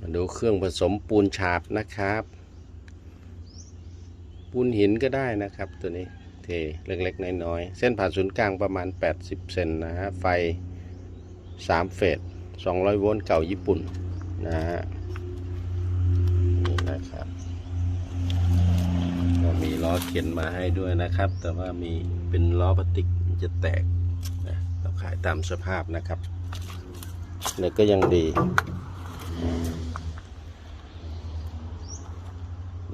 มาดูเครื่องผสมปูนฉาบนะครับ ปูนหินก็ได้นะครับตัวนี้เทเล็กๆ น้อยๆ เส้นผ่านศูนย์กลางประมาณ 80 เซนนะฮะ ไฟ 3 เฟส 200 โวลต์เก่าญี่ปุ่นนะฮะนี่นะครับก็มีล้อเข็นมาให้ด้วยนะครับ แต่ว่ามีเป็นล้อพลาสติกจะแตกนะเราขายตามสภาพนะครับเหล็กก็ยังดี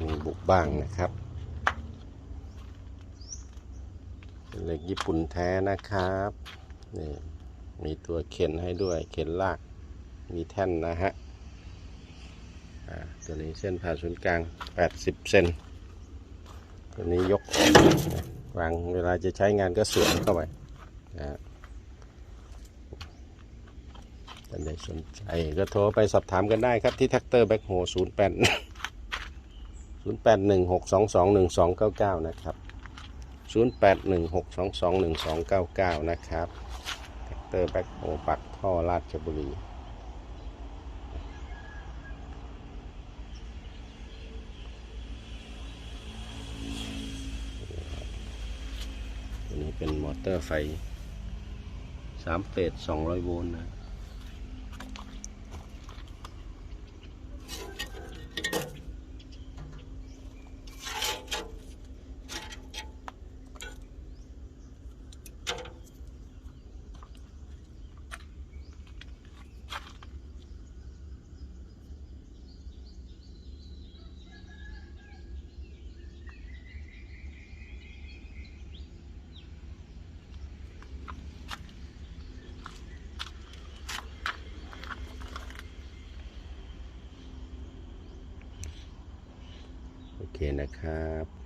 มีบุกบ้างนะครับ เป็นเหล็กญี่ปุ่นแท้นะครับนี่มีตัวเข็นให้ด้วย เข็นลาก มีแท่นนะฮะอ่าตัวนี้เส้นผ่าศูนย์กลาง 80 เซนตัวนี้ยกวางเวลาจะใช้งานก็สวมเข้าไปนะท่านใดสนใจก็โทรไปสอบถามกันได้ครับที่แท็กเตอร์แบ็คโฮ0 8 0 8 1 6 0816221299 นะครับ 0 8 1 6 2 2 1 2 9 9 นะครับแท็กเตอร์แบ็คโฮปักท่อราชบุรีตัวนี้เป็นมอเตอร์ไฟ3เฟส200 โวลต์นะ โอเคนะครับ